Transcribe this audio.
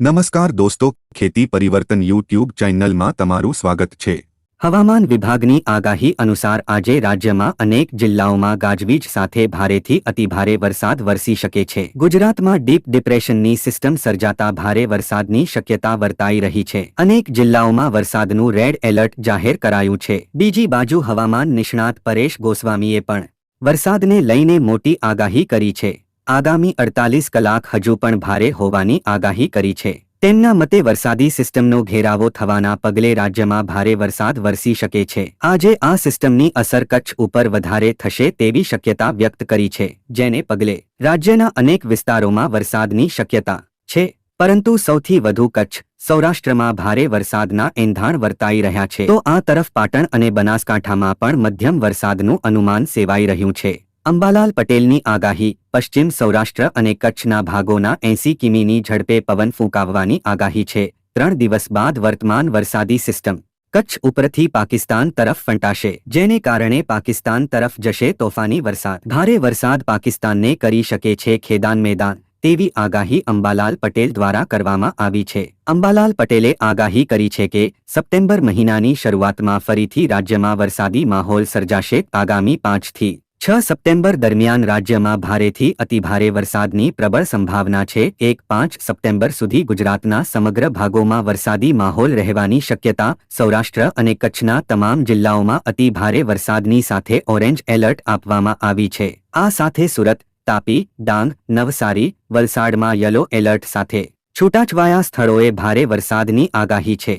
નમસ્કાર દોસ્તો, ખેતી પરિવર્તન યુટ્યુબ ચેનલમાં તમારું સ્વાગત છે. હવામાન વિભાગની આગાહી અનુસાર આજે રાજ્યમાં અનેક જિલ્લાઓમાં ગાજવીજ સાથે ભારેથી અતિભારે વરસાદ વરસી શકે છે. ગુજરાતમાં ડીપ ડિપ્રેશનની સિસ્ટમ સર્જાતા ભારે વરસાદની શક્યતા વર્તાઈ રહી છે. અનેક જિલ્લાઓમાં વરસાદનું રેડ એલર્ટ જાહેર કરાયું છે. બીજી બાજુ હવામાન નિષ્ણાત પરેશ ગોસ્વામીએ પણ વરસાદને લઈને મોટી આગાહી કરી છે. આગામી અડતાલીસ કલાક હજુ પણ ભારે હોવાની આગાહી કરી છે. તેમના મતે વરસાદી સિસ્ટમનો ઘેરાવો થવાના પગલે રાજ્યમાં ભારે વરસાદ વરસી શકે છે. આજે આ સિસ્ટમની અસર કચ્છ ઉપર વધારે થશે તેવી શક્યતા વ્યક્ત કરી છે, જેને પગલે રાજ્યના અનેક વિસ્તારોમાં વરસાદની શક્યતા છે. પરંતુ સૌથી વધુ કચ્છ, સૌરાષ્ટ્રમાં ભારે વરસાદના એંધાણ વર્તાઈ રહ્યા છે. તો આ તરફ પાટણ અને બનાસકાંઠામાં પણ મધ્યમ વરસાદનું અનુમાન સેવાઈ રહ્યું છે. અંબાલાલ પટેલની આગાહી, પશ્ચિમ સૌરાષ્ટ્ર અને કચ્છના ભાગોના એંસી કિમીની ઝડપે પવન ફૂંકાવવાની આગાહી છે. ત્રણ દિવસ બાદ વર્તમાન વરસાદી સિસ્ટમ, કચ્છ ઉપરથી પાકિસ્તાન તરફ ફંટાશે, જેને કારણે પાકિસ્તાન તરફ જશે તોફાની વરસાદ. ભારે વરસાદ પાકિસ્તાનને કરી શકે છે ખેદાન મેદાન, તેવી આગાહી અંબાલાલ પટેલ દ્વારા કરવામાં આવી છે. અંબાલાલ પટેલે આગાહી કરી છે કે, સપ્ટેમ્બર મહિનાની શરૂઆતમાં ફરીથી રાજ્યમાં વરસાદી માહોલ સર્જાશે આગામી પાંચથી છ સપ્ટેમ્બર દરમિયાન રાજ્યમાં ભારેથી અતિભારે વરસાદની પ્રબળ સંભાવના છે. એક પાંચ સપ્ટેમ્બર સુધી ગુજરાતના સમગ્ર ભાગોમાં વરસાદી માહોલ રહેવાની શક્યતા સૌરાષ્ટ્ર અને કચ્છના તમામ જિલ્લાઓમાં અતિભારે વરસાદની સાથે ઓરેન્જ એલર્ટ આપવામાં આવી છે. આ સાથે સુરત, તાપી, ડાંગ, નવસારી, વલસાડમાં યલો એલર્ટ સાથે છૂટાછવાયા સ્થળોએ ભારે વરસાદની આગાહી છે.